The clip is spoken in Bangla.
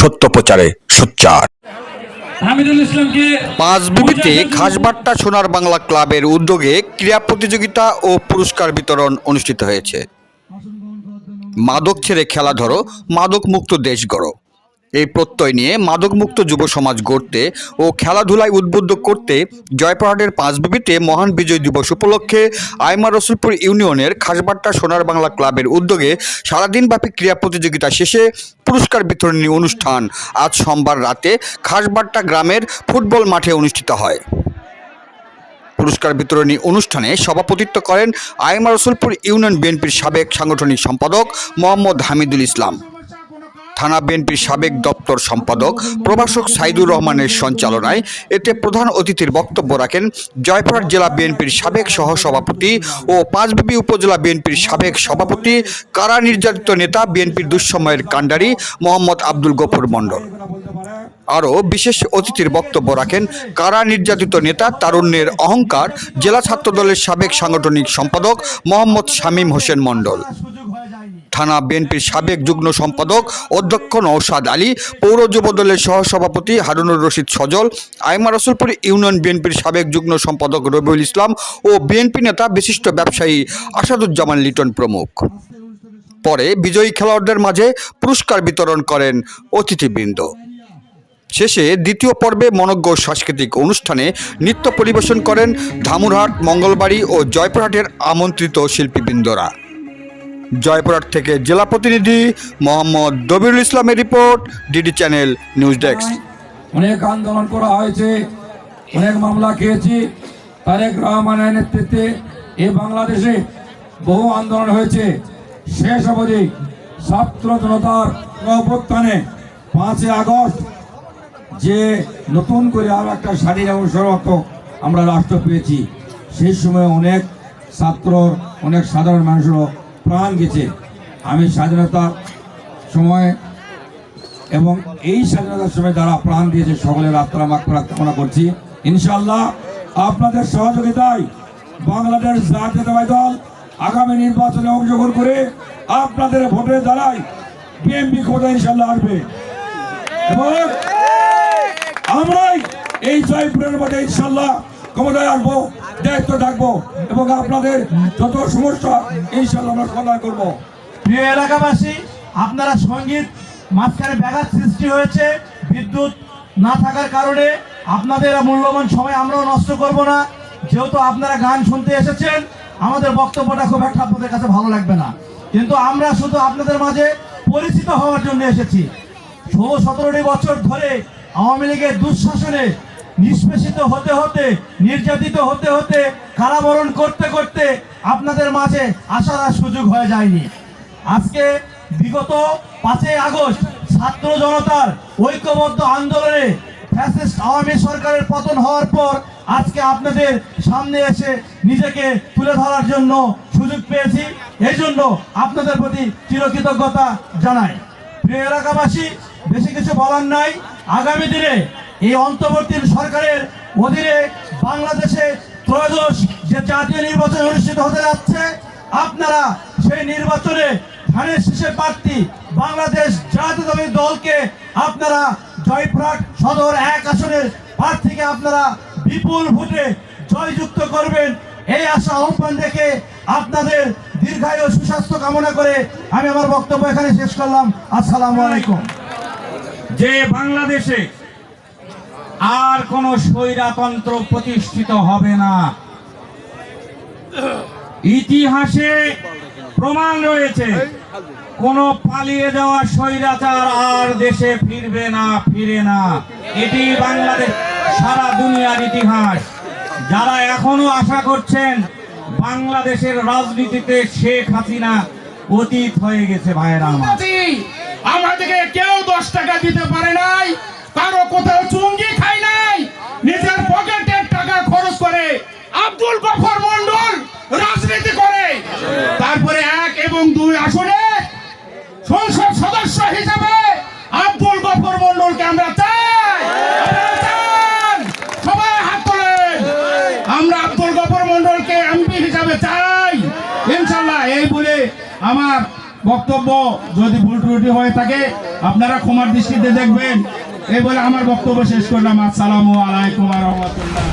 সত্য প্রচারে সোচ্চার পাঁচবিবিতে খাসবাট্টা সোনার বাংলা ক্লাবের উদ্যোগে ক্রীড়া প্রতিযোগিতা ও পুরস্কার বিতরণ অনুষ্ঠিত হয়েছে। মাদক ছেড়ে খেলা ধরো মাদক মুক্ত দেশ গড়ো। এই প্রত্যয় নিয়ে মাদকমুক্ত যুব সমাজ গড়তে ও খেলাধুলায় উদ্বুদ্ধ করতে জয়পুরহাটের পাঁচবিবিতে মহান বিজয় দিবস উপলক্ষে আইমা রসুলপুর ইউনিয়নের খাসবাট্টা সোনার বাংলা ক্লাবের উদ্যোগে সারাদিনব্যাপী ক্রীড়া প্রতিযোগিতা শেষে পুরস্কার বিতরণী অনুষ্ঠান আজ সোমবার রাতে খাসবাট্টা গ্রামের ফুটবল মাঠে অনুষ্ঠিত হয়। পুরস্কার বিতরণী অনুষ্ঠানে সভাপতিত্ব করেন আইমা রসুলপুর ইউনিয়ন বিএনপির সাবেক সাংগঠনিক সম্পাদক মোহাম্মদ হামিদুল ইসলাম। থানা বিএনপির সাবেক দপ্তর সম্পাদক প্রভাষক সাইদুর রহমানের সঞ্চালনায় এতে প্রধান অতিথির বক্তব্য রাখেন জয়পুরহাট জেলা বিএনপির সাবেক সহসভাপতি ও পাঁচবিবি উপজেলা বিএনপির সাবেক সভাপতি, কারা নির্যাতিত নেতা বিএনপির দুঃসময়ের কাণ্ডারি মোহাম্মদ আব্দুল গফুর মণ্ডল। আরও বিশেষ অতিথির বক্তব্য রাখেন কারা নির্যাতিত নেতা তারুণ্যের অহংকার জেলা ছাত্রদলের সাবেক সাংগঠনিক সম্পাদক মোহাম্মদ শামীম হোসেন মণ্ডল। থানা বিএনপির সাবেক যুগ্ম সম্পাদক অধ্যক্ষ নৌসাদ আলী, পৌর যুবদলের সহসভাপতি হারুনুর রশিদ সজল, আইমা রসুলপুর ইউনিয়ন বিএনপির সাবেক যুগ্ম সম্পাদক রবিউল ইসলাম ও বিএনপি নেতা বিশিষ্ট ব্যবসায়ী আসাদুজ্জামান লিটন প্রমুখ। পরে বিজয়ী খেলোয়াড়দের মাঝে পুরস্কার বিতরণ করেন অতিথিবৃন্দ। শেষে দ্বিতীয় পর্বে মনজ্ঞ সাংস্কৃতিক অনুষ্ঠানে নৃত্য পরিবেশন করেন ধামুরহাট, মঙ্গলবাড়ি ও জয়পুরহাটের আমন্ত্রিত শিল্পীবৃন্দরা। জয়পুরহাট থেকে জেলা প্রতিনিধি মোহাম্মদ দবিরুল ইসলামের report DD channel news desk. অনেক আন্দোলন করা হয়েছে, অনেক মামলা খেয়েছি। তারেক রহমানের নেতৃত্বে এ বাংলাদেশে বহু আন্দোলন হয়েছে। শেষ অবধি ছাত্র জনতার অভ্যুত্থানে পাঁচই আগস্ট যে নতুন করে আর একটা স্বাধীন এবং সর্বত্র আমরা রাষ্ট্র পেয়েছি। সেই সময় অনেক ছাত্র, অনেক সাধারণ মানুষেরও প্রাণ গেছে। আমি স্বাধীনতার সময় এবং এই স্বাধীনতার সময় যারা প্রাণ দিয়েছে, সকলের আত্মারা মাত্রা কামনা করছি। ইনশাল্লাহ আপনাদের সহযোগিতায় বাংলাদেশ জাতীয়তাবাদী দল আগামী নির্বাচনে অংশগ্রহণ করে আপনাদের ভোটের দ্বারাই বিএনপি ক্ষমতা ইনশাল্লাহ আসবে। এবং আমরাই এই জয়পুরের মধ্যে ইনশাল্লাহ ক্ষমতায় আসব, দায়িত্ব থাকব এবং আপনাদের যত সমস্যা ইনশাল্লাহ আমরা করব। প্রিয় এলাকাবাসী, আপনারা সংগীত মাঝখানে ব্যাঘাত সৃষ্টি হয়েছে, বিদ্যুৎ না থাকার কারণে আপনাদের মূল্যবান সময় আমরাও নষ্ট করব না। যেহেতু আপনারা গান শুনতে এসেছেন, আমাদের বক্তব্যটা খুব একটা আপনাদের কাছে ভালো লাগবে না। কিন্তু আমরা শুধু আপনাদের মাঝে পরিচিত হওয়ার জন্য এসেছি। ষোলো সতেরোটি বছর ধরে আওয়ামী লীগের দুঃশাসনে নিষ্পেষিত হতে হতে, নির্যাতিত হতে হতে, কারাবরণ করতে করতে আপনাদের মাঝে আসার সুযোগ হয়ে যায়নি। আজকে বিগত পাঁচই আগস্ট ছাত্র জনতার ঐক্যবদ্ধ আন্দোলনে ফ্যাসিস্ট আওয়ামী সরকারের পতন হওয়ার পর আজকে আপনাদের সামনে এসে নিজেকে তুলে ধরার জন্য সুযোগ পেয়েছি। এই জন্য আপনাদের প্রতি চিরকৃতজ্ঞতা জানাই। প্রিয় এলাকাবাসী, বেশি কিছু বলার নাই। আগামী দিনে এই অন্তর্বর্তী সরকারের অধীনে বাংলাদেশে ত্রয়োদশ যে জাতীয় নির্বাচন অনুষ্ঠিত হতে যাচ্ছে, আপনারা সেই নির্বাচনে ধানের শীষে প্রার্থী বাংলাদেশ জাতীয়তাবাদী দলকে আপনারা জয়পুরহাট সদর এক আসনের প্রার্থীকে আপনারা বিপুল ভোটে জয়যুক্ত করবেন। এই আশা, আহ্বান রেখে আপনাদের দীর্ঘায়ু সুস্বাস্থ্য কামনা করে আমি আমার বক্তব্য এখানে শেষ করলাম। আসসালামু আলাইকুম। যে বাংলাদেশে আর কোন স্বৈরাতন্ত্র প্রতিষ্ঠিত হবে না। ইতিহাসে প্রমাণ রয়েছে, কোন পালিয়ে যাওয়া স্বৈরাচার আর দেশে ফিরবে না, ফিরে না। এটি বাংলাদেশ, সারা দুনিয়ার ইতিহাস। যারা এখনও আশা করছেন বাংলাদেশের রাজনীতিতে শেখ হাসিনা অতীত হয়ে গেছে আমার। আমাদেরকে কেউ দশ টাকা দিতে পারে নাই, কারও কোথাও চুঙ্গি সদস্য হিসেবে আব্দুল গফর মন্ডলকে আমরা চাই। সবাই হাত তোলেন। আমরা আব্দুল গফর মন্ডলকে এমপি হিসাবে চাই। ইনশাল্লাহ এই বলে আমার বক্তব্য যদি ভুল ত্রুটি হয়ে থাকে, আপনারা ক্ষমার দৃষ্টিতে দেখবেন। এই বলে আমার বক্তব্য শেষ করলাম। আসসালামু আলাইকুম রহমতুল্লাহ।